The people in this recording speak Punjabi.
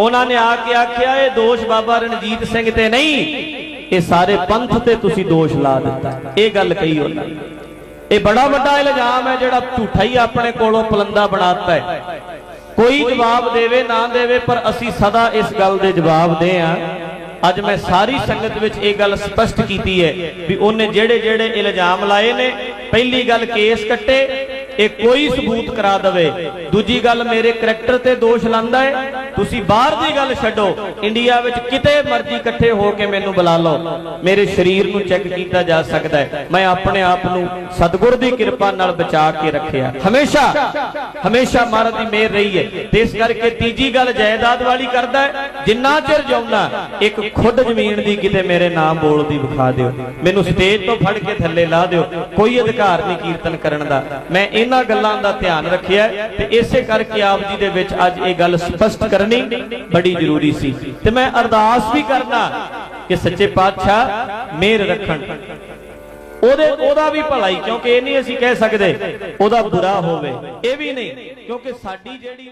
ਉਹਨਾਂ ਨੇ ਆ ਕੇ ਆਖਿਆ, ਇਹ ਦੋਸ਼ ਬਾਬਾ ਰਣਜੀਤ ਸਿੰਘ ਤੇ ਨਹੀਂ, ਇਹ ਸਾਰੇ ਪੰਥ ਤੇ ਤੁਸੀਂ ਦੋਸ਼ ਲਾ ਦਿੱਤਾ। ਇਹ ਗੱਲ ਕਹੀ ਉਹਨਾਂ ਇਹ ਬੜਾ ਵੱਡਾ ਇਲਜ਼ਾਮ ਹੈ ਜਿਹੜਾ ਝੂਠਾ ਹੀ ਆਪਣੇ ਕੋਲੋਂ ਪਲੰਦਾ ਬਣਾਤਾ ਹੈ। ਕੋਈ ਜਵਾਬ ਦੇਵੇ, ਨਾ ਦੇਵੇ, ਪਰ ਅਸੀਂ ਸਦਾ ਇਸ ਗੱਲ ਦੇ ਜਵਾਬ ਦੇ ਆ ਅੱਜ ਮੈਂ ਸਾਰੀ ਸੰਗਤ ਵਿੱਚ ਇਹ ਗੱਲ ਸਪਸ਼ਟ ਕੀਤੀ ਹੈ ਵੀ ਉਹਨੇ ਜਿਹੜੇ ਜਿਹੜੇ ਇਲਜ਼ਾਮ ਲਾਏ ਨੇ, ਪਹਿਲੀ ਗੱਲ ਕੇਸ ਕੱਟੇ, ਇਹ ਕੋਈ ਸਬੂਤ ਕਰਾ ਦਵੇ। ਦੂਜੀ ਗੱਲ ਮੇਰੇ ਕਰੈਕਟਰ ਤੇ ਦੋਸ਼ ਲਾਂਦਾ ਹੈ। ਤੁਸੀਂ ਬਾਹਰ ਦੀ ਗੱਲ ਛੱਡੋ, ਇੰਡੀਆ ਵਿੱਚ ਕਿਤੇ ਮਰਜ਼ੀ ਇਕੱਠੇ ਹੋ ਕੇ ਮੈਨੂੰ ਬੁਲਾ ਲਓ। ਮੇਰੇ ਸਰੀਰ ਨੂੰ ਚੈੱਕ ਕੀਤਾ ਜਾ ਸਕਦਾ ਹੈ। ਮੈਂ ਆਪਣੇ ਆਪ ਨੂੰ ਸਤਿਗੁਰ ਦੀ ਕਿਰਪਾ ਨਾਲ ਬਚਾ ਕੇ ਰੱਖਿਆ। ਹਮੇਸ਼ਾ ਹਮੇਸ਼ਾ ਮਹਾਰਾਜ ਦੀ ਮਿਹਰ ਰਹੀ ਹੈ। ਤੇ ਇਸ ਕਰਕੇ ਤੀਜੀ ਗੱਲ ਜਾਇਦਾਦ ਵਾਲੀ ਕਰਦਾ ਹੈ। ਜਿੰਨਾ ਚਿਰ ਜਾਉਣਾ ਇੱਕ ਖੁੱਡ ਜ਼ਮੀਨ ਦੀ ਕਿਤੇ ਮੇਰੇ ਨਾਮ ਬੋਲਦੀ ਵਿਖਾ ਦਿਓ। ਮੈਨੂੰ ਸਟੇਜ ਤੋਂ ਫੜ ਕੇ ਥੱਲੇ ਲਾ ਦਿਓ। ਕੋਈ ਅਧਿਕਾਰ ਨਹੀਂ ਕੀਰਤਨ ਕਰਨ ਦਾ। ਮੈਂ ਇਹਨਾਂ ਗੱਲਾਂ ਦਾ ਧਿਆਨ ਰੱਖਿਆ ਤੇ ਇਸੇ ਕਰਕੇ ਆਪ ਜੀ ਦੇ ਵਿੱਚ ਅੱਜ ਇਹ ਗੱਲ ਸਪਸ਼ਟ ਕਰਨੀ ਬੜੀ ਜ਼ਰੂਰੀ ਸੀ। ਤੇ ਮੈਂ ਅਰਦਾਸ ਵੀ ਕਰਦਾ ਕਿ ਸੱਚੇ ਪਾਤਸ਼ਾਹ ਮਿਹਰ ਰੱਖਣ। ਉਹਦੇ ਉਹਦਾ ਵੀ ਭਲਾਈ, ਕਿਉਂਕਿ ਇਹ ਨਹੀਂ ਅਸੀਂ ਕਹਿ ਸਕਦੇ, ਉਹਦਾ ਬੁਰਾ ਹੋਵੇ। ਇਹ ਵੀ ਨਹੀਂ, ਕਿਉਂਕਿ ਸਾਡੀ ਜਿਹੜੀ